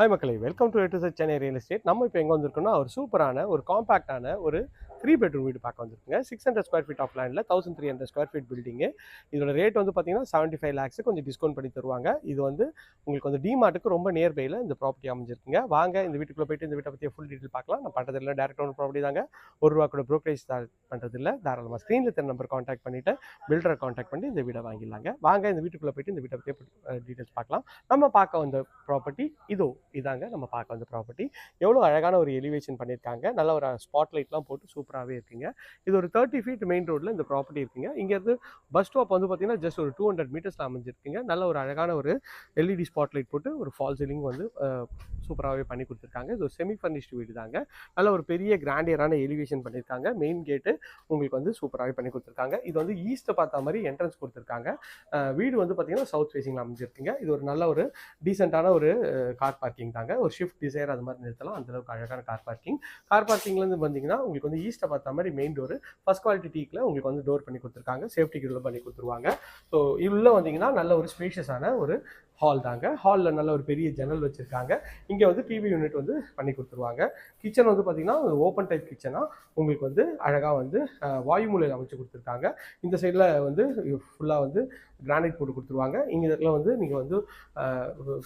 Hi மக்களை welcome to எட்டு Chennai real estate நம்ம இப்போ எங்கே வந்திருக்கோம்னா ஒரு சூப்பரான ஒரு காம்பாக்டான ஒரு த்ரீ பெட்ரூம் வீடு பார்க்க வந்திருக்குங்க. Six hundred square feet of லேண்டில் thousand three hundred square feet building இதோட ரேட் வந்து பார்த்தீங்கன்னா செவன்ட்டி ஃபைவ் லேக்ஸு கொஞ்சம் டிஸ்கவுண்ட் பண்ணி தருவாங்க. இது வந்து உங்களுக்கு வந்து டிமார்ட்டுக்கு ரொம்ப நியர்பையில் இந்த ப்ராப்பர்ட்டி அமைஞ்சிருக்குங்க. வாங்க இந்த வீட்டுக்குள்ளே போயிட்டு இந்த வீட்டை பற்றி ஃபுல் டீட்டெயில் பார்க்கலாம். நான் பண்ணுறதில்ல இல்லை டேரக்ட் ஒன் ப்ராப்பர்ட்டி தாங்க. ஒரு ரூபா கூட ப்ரோக்கரேஜ் பண்ணுறதில்ல தாராளமாக ஸ்க்ரீனில் தெரிய நம்பர் காண்டாக்ட் பண்ணிவிட்டு பில்டரை காண்டாக்ட் பண்ணி இந்த வீடை வாங்கிடலாங்க. வாங்க இந்த வீட்டுக்குள்ளே போயிட்டு இந்த வீட்டை பற்றி டீட்டெயில்ஸ் பார்க்கலாம். நம்ம பார்க்க வந்த ப்ராப்பர்ட்டி இதோ இதாங்க நம்ம பார்க்க வந்த ப்ராப்பர்ட்டி எவ்வளோ அழகான ஒரு எலிவேஷன் பண்ணியிருக்காங்க. நல்ல ஒரு ஸ்பாட் லைட்லாம் போட்டு சூப்பராகவே இருக்குங்க. இது ஒரு தேர்ட்டி ஃபீட் மெயின் ரோட்டில் இந்த ப்ராப்பர்ட்டி இருக்குங்க. இங்கேருந்து பஸ் ஸ்டாப் வந்து பார்த்தீங்கன்னா ஜஸ்ட் ஒரு டூ ஹண்ட்ரட் மீட்டர்ஸில் அமைஞ்சிருக்குங்க. நல்ல ஒரு அழகான ஒரு எல்இடி ஸ்பாட் லைட் போட்டு ஒரு ஃபால் சீலிங் வந்து சூப்பராகவே பண்ணி கொடுத்துருக்காங்க. இது ஒரு செமி ஃபர்னிஷ்டு வீடு தாங்க. நல்ல ஒரு பெரிய கிராண்டியரான எலிவேஷன் பண்ணியிருக்காங்க. மெயின் கேட்டு உங்களுக்கு வந்து சூப்பராகவே பண்ணி கொடுத்துருக்காங்க. இது வந்து ஈஸ்ட்டை பார்த்த மாதிரி என்ட்ரன்ஸ் கொடுத்துருக்காங்க. வீடு வந்து பார்த்தீங்கன்னா சவுத் ஃபேஸிங்கில் அமைஞ்சிருக்குங்க. இது ஒரு நல்ல ஒரு டீசெண்டான ஒரு கார் பார்க்கிங் தாங்க ஒரு ஷிஃப்ட் டிசைர் அது மாதிரி நிறுத்தலாம். அந்தளவுக்கு அழகான கார் பார்க்கிங் கார் பார்க்கிங்லேருந்து வந்தீங்கன்னா உங்களுக்கு வந்து ஈஸ்ட்டை பார்த்த மாதிரி மெயின் டோர் ஃபஸ்ட் குவாலிட்டி டீக்கில் உங்களுக்கு வந்து டோர் பண்ணி கொடுத்துருக்காங்க. சேஃப்டி கிரில் பண்ணி கொடுத்துருவாங்க. ஸோ உள்ளே வந்தீங்கன்னா நல்ல ஒரு ஸ்பேஷியஸான ஒரு ஹால் தாங்க. ஹாலில் நல்ல ஒரு பெரிய ஜன்னல் வச்சுருக்காங்க. இங்கே வந்து டிவி யூனிட் வந்து பண்ணி கொடுத்துருவாங்க. கிச்சன் வந்து பார்த்தீங்கன்னா ஓப்பன் டைப் கிச்சனாக உங்களுக்கு வந்து அழகாக வந்து வாயு மூலையில் அமைச்சு கொடுத்துருக்காங்க. இந்த சைடில் வந்து ஃபுல்லாக வந்து கிரானைட் போட்டு கொடுத்துருவாங்க. இங்கே இதில் வந்து நீங்கள் வந்து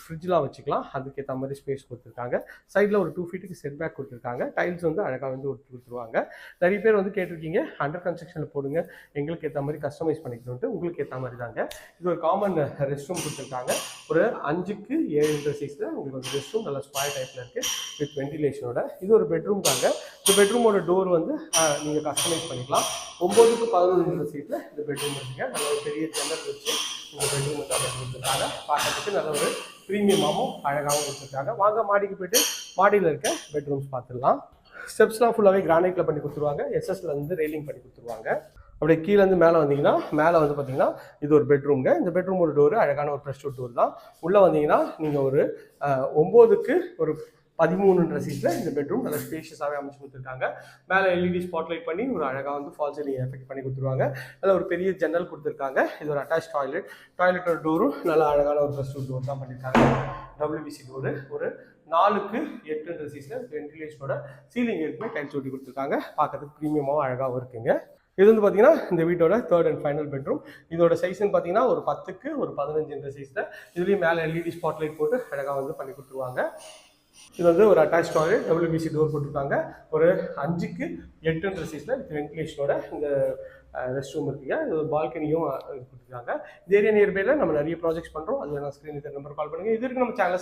ஃப்ரிட்ஜ்லாம் வச்சுக்கலாம். அதுக்கேற்ற மாதிரி ஸ்பேஸ் கொடுத்துருக்காங்க. சைடில் ஒரு டூ ஃபீட்டுக்கு செட் பேக் கொடுத்துருக்காங்க. டைல்ஸ் வந்து அழகாக வந்து கொடுத்துருவாங்க. நிறைய பேர் வந்து கேட்டிருக்கீங்க அண்டர் கன்ஸ்ட்ரக்ஷனில் போடுங்க எங்களுக்கு ஏற்ற மாதிரி கஸ்டமைஸ் பண்ணிக்கணுன்ட்டு உங்களுக்கு ஏற்ற மாதிரி தாங்க. இது ஒரு காமன் ரெஸ்ட் ரூம் கொடுத்துருக்காங்க. ஒரு அஞ்சுக்கு ஏழு சைஸில் உங்களுக்கு வந்து ரெஸ்ட் ரூம் நல்லா ஸ்கொயர் டைப்பில் இருக்குது வித் வென்டிலேஷனோட இது ஒரு பெட்ரூம் தாங்க. இந்த பெட்ரூமோட டோர் வந்து நீங்கள் கஸ்டமைஸ் பண்ணிக்கலாம். ஒம்போதுக்கு பதினொன்று சீட்டில் இந்த பெட்ரூம் இருக்குங்க. நல்ல ஒரு பெரிய ஜன்னல் வச்சு உங்கள் பெட்ரூம் வந்து கொடுத்துருக்காங்க. பார்க்கறதுக்கு நல்ல ஒரு ப்ரீமியமாகவும் அழகாகவும் கொடுத்துருக்காங்க. வாங்க மாடிக்கு போயிட்டு மாடியில் இருக்க பெட்ரூம்ஸ் பார்த்துடலாம். ஸ்டெப்ஸ்லாம் ஃபுல்லாகவே கிரானைட்டில் பண்ணி கொடுத்துருவாங்க. எஸ்எஸ்ல இருந்து ரெயிலிங் பண்ணி கொடுத்துருவாங்க. அப்படியே கீழேருந்து மேலே வந்தீங்கன்னா மேலே வந்து பார்த்தீங்கன்னா இது ஒரு பெட்ரூம்ங்க இந்த பெட்ரூமோட டோர் அழகான ஒரு ப்ரெஷ் டோர் தான். உள்ளே வந்தீங்கன்னா நீங்கள் ஒரு ஒம்போதுக்கு ஒரு பதிமூணுன்ற சீட்டில் இந்த பெட்ரூம் நல்லா ஸ்பேஷியஸாகவே அமைச்சு கொடுத்துருக்காங்க. மேலே எல்இடி ஸ்பாட்லைட் பண்ணி ஒரு அழகாக வந்து ஃபால் சீலிங் எஃபெக்ட் பண்ணி கொடுத்துருவாங்க. அதில் ஒரு பெரிய ஜன்னல் கொடுத்துருக்காங்க. இது ஒரு அட்டாச் டாய்லெட் டாய்லெட்டோட டோரும் நல்லா அழகான ஒரு ப்ரெஸ் டோர் தான் பண்ணியிருக்காங்க. டபிள்யூபிசி டோரு ஒரு நாலுக்கு எட்டுன்ற சீஸில் வென்டிலேஷனோட சீலிங் இருக்குமே டைல்ஸ் ஒட்டி கொடுத்துருக்காங்க. பார்க்கறதுக்கு ப்ரீமியமாகவும் அழகாகவும் இருக்குங்க. இது வந்து பார்த்தீங்கன்னா இந்த வீட்டோட தேர்ட் அண்ட் ஃபைனல் பெட்ரூம் இதோட சைஸ்னு பார்த்தீங்கன்னா ஒரு பத்துக்கு ஒரு பதினஞ்சுன்ற சைஸில் இதுலேயும் மேலே எல்இடி ஸ்பாட்லைட் போட்டு அழகாக வந்து பண்ணி கொடுத்துருவாங்க. இது வந்து ஒரு அட்டாச் டாய்லெட் டபிள்யூபிசி டோர் போட்டிருக்காங்க. ஒரு அஞ்சுக்கு எட்டுன்ற சைஸில் வித் வென்டிலேஷனோட இந்த ரெஸ்ட் ரூம் இருக்குங்க. இது ஒரு பால்கனியும் கொடுத்துருக்காங்க இந்த ஏரியா நியர்பையில் நம்ம நிறைய ப்ராஜெக்ட்ஸ் பண்ணுறோம் அது வேணா ஸ்க்ரீனுக்கு நம்பர் கால் பண்ணுங்கள் இது நம்ம சேனலை